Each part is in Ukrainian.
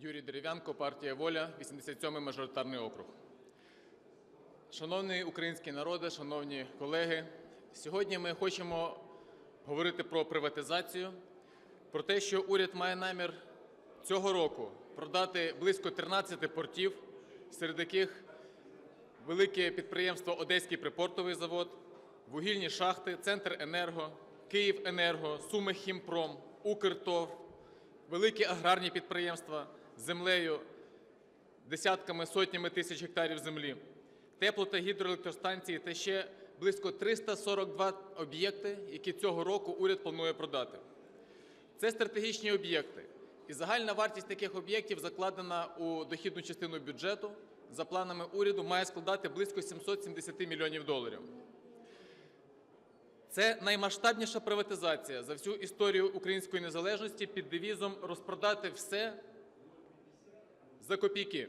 Юрій Дерев'янко, партія Воля, 87-й мажоритарний округ. Шановний український народе, шановні колеги, сьогодні ми хочемо говорити про приватизацію, про те, що уряд має намір цього року продати близько 13 портів, серед яких велике підприємство Одеський припортовий завод, вугільні шахти, Центренерго, Київенерго, Сумихімпром, Укрторф, великі аграрні підприємства землею, десятками, сотнями тисяч гектарів землі, тепло- та гідроелектростанції та ще близько 342 об'єкти, які цього року уряд планує продати. Це стратегічні об'єкти. І загальна вартість таких об'єктів, закладена у дохідну частину бюджету, за планами уряду, має складати близько 770 мільйонів доларів. Це наймасштабніша приватизація за всю історію української незалежності під девізом розпродати все за копійки.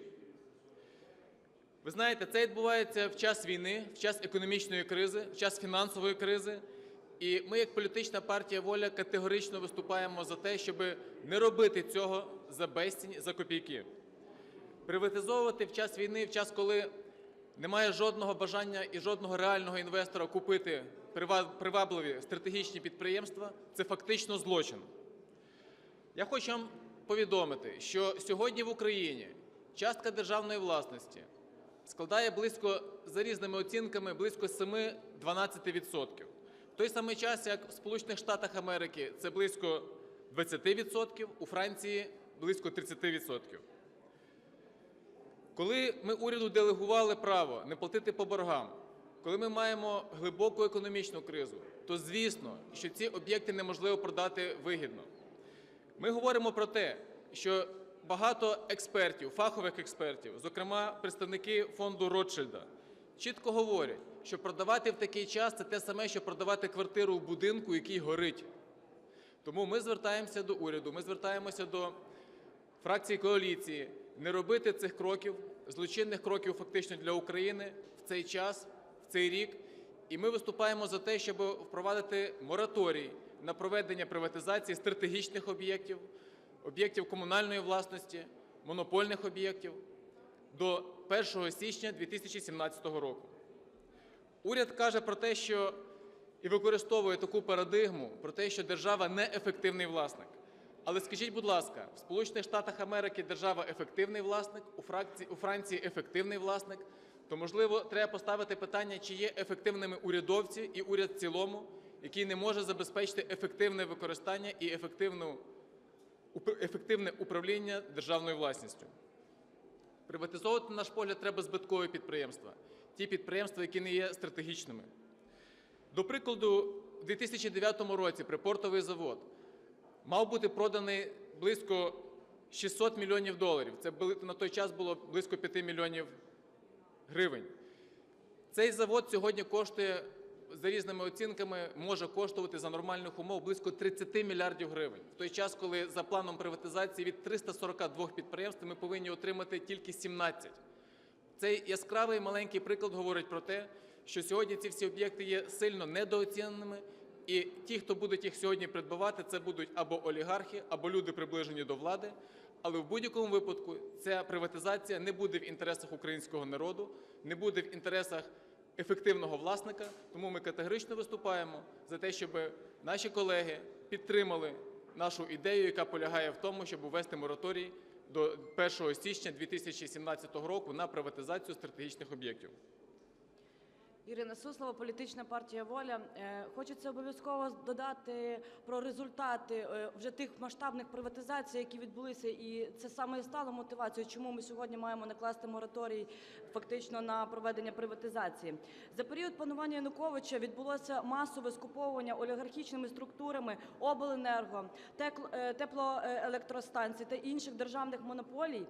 Ви знаєте, це відбувається в час війни, в час економічної кризи, в час фінансової кризи. І ми, як політична партія Воля, категорично виступаємо за те, щоб не робити цього за безцінь, за копійки. Приватизовувати в час війни, в час, коли немає жодного бажання і жодного реального інвестора купити привабливі стратегічні підприємства, це фактично злочин. Я хочу вам повідомити, що сьогодні в Україні частка державної власності складає близько, за різними оцінками, близько 7-12%. В той самий час, як в Сполучених Штатах Америки це близько 20%, у Франції близько 30%. Коли ми уряду делегували право не платити по боргам, коли ми маємо глибоку економічну кризу, то звісно, що ці об'єкти неможливо продати вигідно. Ми говоримо про те, що багато експертів, фахових експертів, зокрема представники фонду Ротшильда, чітко говорять, що продавати в такий час це те саме, що продавати квартиру в будинку, який горить. Тому ми звертаємося до уряду, ми звертаємося до фракції коаліції не робити цих кроків, злочинних кроків фактично для України в цей час, в цей рік. І ми виступаємо за те, щоб впровадити мораторій на проведення приватизації стратегічних об'єктів, об'єктів комунальної власності, монопольних об'єктів до 1 січня 2017 року. Уряд каже про те, що і використовує таку парадигму про те, що держава неефективний власник. Але скажіть, будь ласка, в Сполучених Штатах Америки держава ефективний власник, у Фракції- у Франції ефективний власник, то, можливо, треба поставити питання, чи є ефективними урядовці і уряд в цілому, який не може забезпечити ефективне використання і ефективне управління державною власністю. Приватизовувати, на наш погляд, треба збиткові підприємства, ті підприємства, які не є стратегічними. До прикладу, у 2009 році припортовий завод мав бути проданий близько 600 мільйонів доларів. Це на той час було близько 5 мільйонів гривень. Цей завод сьогодні коштує, за різними оцінками, може коштувати за нормальних умов близько 30 мільярдів гривень. В той час, коли за планом приватизації від 342 підприємств ми повинні отримати тільки 17. Цей яскравий маленький приклад говорить про те, що сьогодні ці всі об'єкти є сильно недооціненими, і ті, хто будуть їх сьогодні придбавати, це будуть або олігархи, або люди, приближені до влади. Але в будь-якому випадку ця приватизація не буде в інтересах українського народу, не буде в інтересах ефективного власника. Тому ми категорично виступаємо за те, щоб наші колеги підтримали нашу ідею, яка полягає в тому, щоб ввести мораторій до 1 січня 2017 року на приватизацію стратегічних об'єктів. Ірина Суслова, політична партія Воля. Е, Хочеться обов'язково додати про результати е, вже тих масштабних приватизацій, які відбулися, і це саме і стало мотивацією, чому ми сьогодні маємо накласти мораторій фактично на проведення приватизації. За період панування Януковича відбулося масове скуповування олігархічними структурами обленерго, е, теплоелектростанцій та інших державних монополій.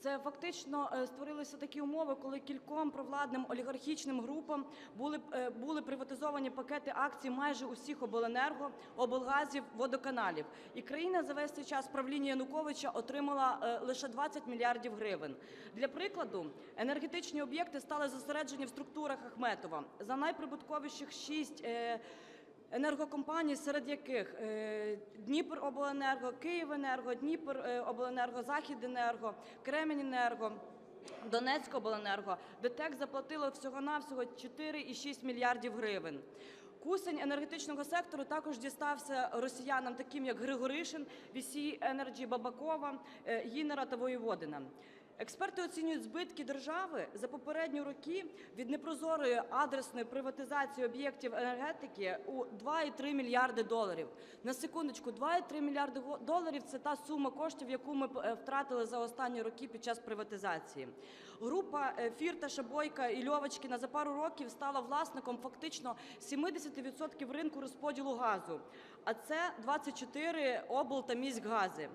Це фактично е, створилися такі умови, коли кільком провладним олігархічним групам були, е, були приватизовані пакети акцій майже усіх обленерго, облгазів, водоканалів. І країна за весь цей час правління Януковича отримала е, лише 20 мільярдів гривень. Для прикладу, енергетичні об'єкти стали зосереджені в структурах Ахметова. За найприбутковіших шість е, енергокомпаній, серед яких е, Дніпробленерго, Київенерго, Дніпробленерго, Західенерго, Кремененерго, Донецькобленерго, ДТЕК заплатило всього-навсього 4,6 мільярдів гривень. Кусень енергетичного сектору також дістався росіянам, таким як Григоришин, VC Energy, Бабакова, е, Гінера та Воєводина. Експерти оцінюють збитки держави за попередні роки від непрозорої адресної приватизації об'єктів енергетики у 2,3 мільярди доларів. На секундочку, 2,3 мільярди доларів – це та сума коштів, яку ми е, втратили за останні роки під час приватизації. Група е, Фірташа, Бойка і Льовочкіна за пару років стала власником фактично 70% ринку розподілу газу, а це 24 обл та міськгази.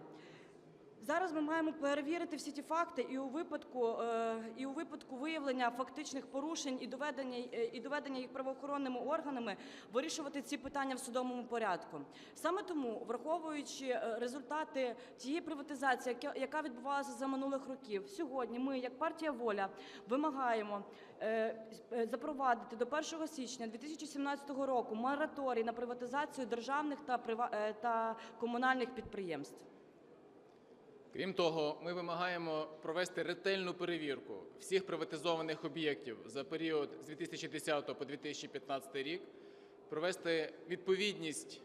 Зараз ми маємо перевірити всі ті факти і у випадку, е, і у випадку виявлення фактичних порушень і доведення, е, і доведення їх правоохоронними органами вирішувати ці питання в судовому порядку. Саме тому, враховуючи е, результати тієї приватизації, яка- відбувалася за минулих років, сьогодні ми, як партія Воля, вимагаємо запровадити до 1 січня 2017 року мораторій на приватизацію державних та та комунальних підприємств. Крім того, ми вимагаємо провести ретельну перевірку всіх приватизованих об'єктів за період з 2010 по 2015 рік, провести відповідність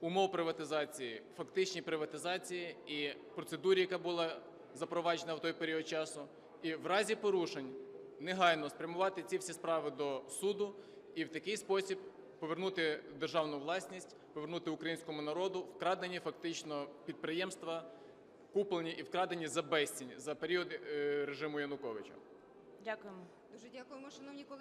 умов приватизації, фактичній приватизації і процедурі, яка була запроваджена в той період часу, і в разі порушень негайно спрямувати ці всі справи до суду і в такий спосіб повернути державну власність, повернути українському народу вкрадені фактично підприємства, куплені і вкрадені за безцінь за період е, режиму Януковича. Дякуємо. Дуже дякуємо, шановні колеги.